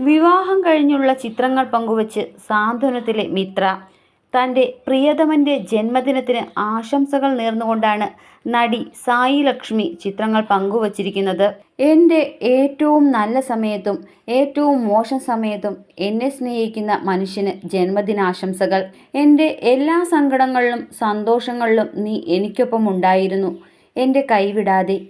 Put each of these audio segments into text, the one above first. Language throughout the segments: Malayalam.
വിവാഹം കഴിഞ്ഞുള്ള ചിത്രങ്ങൾ പങ്കുവച്ച് സാന്ത്വനത്തിലെ മിത്ര. തന്റെ പ്രിയതമന്റെ ജന്മദിനത്തിന് ആശംസകൾ നേർന്നുകൊണ്ടാണ് നടി സായി ലക്ഷ്മി ചിത്രങ്ങൾ പങ്കുവച്ചിരിക്കുന്നത്. എന്റെ ഏറ്റവും നല്ല സമയത്തും ഏറ്റവും മോശം സമയത്തും എന്നെ സ്നേഹിക്കുന്ന മനുഷ്യന് ജന്മദിനാശംസകൾ. എന്റെ എല്ലാ സങ്കടങ്ങളിലും സന്തോഷങ്ങളിലും നീ എനിക്കൊപ്പം ഉണ്ടായിരുന്നു. എന്റെ കൈവിടാതെ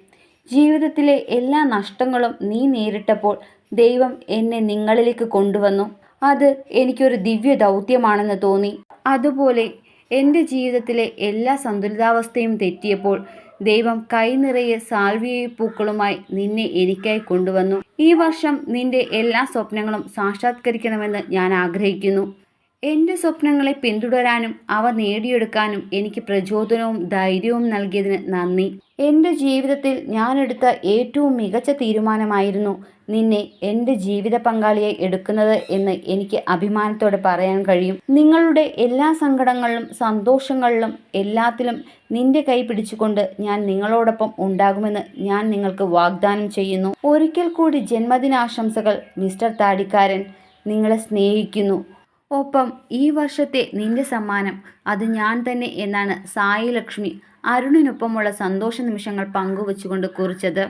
ജീവിതത്തിലെ എല്ലാ നഷ്ടങ്ങളും നീ നേരിട്ടപ്പോൾ ദൈവം എന്നെ നിങ്ങളിലേക്ക് കൊണ്ടുവന്നു. അത് എനിക്കൊരു ദിവ്യ ദൗത്യമാണെന്ന് തോന്നി. അതുപോലെ എന്റെ ജീവിതത്തിലെ എല്ലാ സന്തുലിതാവസ്ഥയും തെറ്റിയപ്പോൾ ദൈവം കൈനിറയെ സാൽവിയ പൂക്കളുമായി നിന്നെ എനിക്കായി കൊണ്ടുവന്നു. ഈ വർഷം നിന്റെ എല്ലാ സ്വപ്നങ്ങളും സാക്ഷാത്കരിക്കണമെന്ന് ഞാൻ ആഗ്രഹിക്കുന്നു. എന്റെ സ്വപ്നങ്ങളെ പിന്തുടരാനും അവ നേടിയെടുക്കാനും എനിക്ക് പ്രചോദനവും ധൈര്യവും നൽകിയതിന് നന്ദി. എന്റെ ജീവിതത്തിൽ ഞാനെടുത്ത ഏറ്റവും മികച്ച തീരുമാനമായിരുന്നു നിന്നെ എന്റെ ജീവിത പങ്കാളിയായി എടുക്കുന്നത് എന്ന് എനിക്ക് അഭിമാനത്തോടെ പറയാൻ കഴിയും. നിങ്ങളുടെ എല്ലാ സങ്കടങ്ങളിലും സന്തോഷങ്ങളിലും എല്ലാത്തിലും നിന്റെ കൈ പിടിച്ചുകൊണ്ട് ഞാൻ നിങ്ങളോടൊപ്പം ഉണ്ടാകുമെന്ന് ഞാൻ നിങ്ങൾക്ക് വാഗ്ദാനം ചെയ്യുന്നു. ഒരിക്കൽ കൂടി ജന്മദിനാശംസകൾ മിസ്റ്റർ താടിക്കാരൻ നിങ്ങളെ സ്നേഹിക്കുന്നു. ഒപ്പം ഈ വർഷത്തെ നിന്റെ സമ്മാനം അത് ഞാൻ തന്നെ എന്നാണ് സായി ലക്ഷ്മി അരുണിനൊപ്പമുള്ള സന്തോഷ നിമിഷങ്ങൾ പങ്കുവച്ചുകൊണ്ട് കുറിച്ചത്.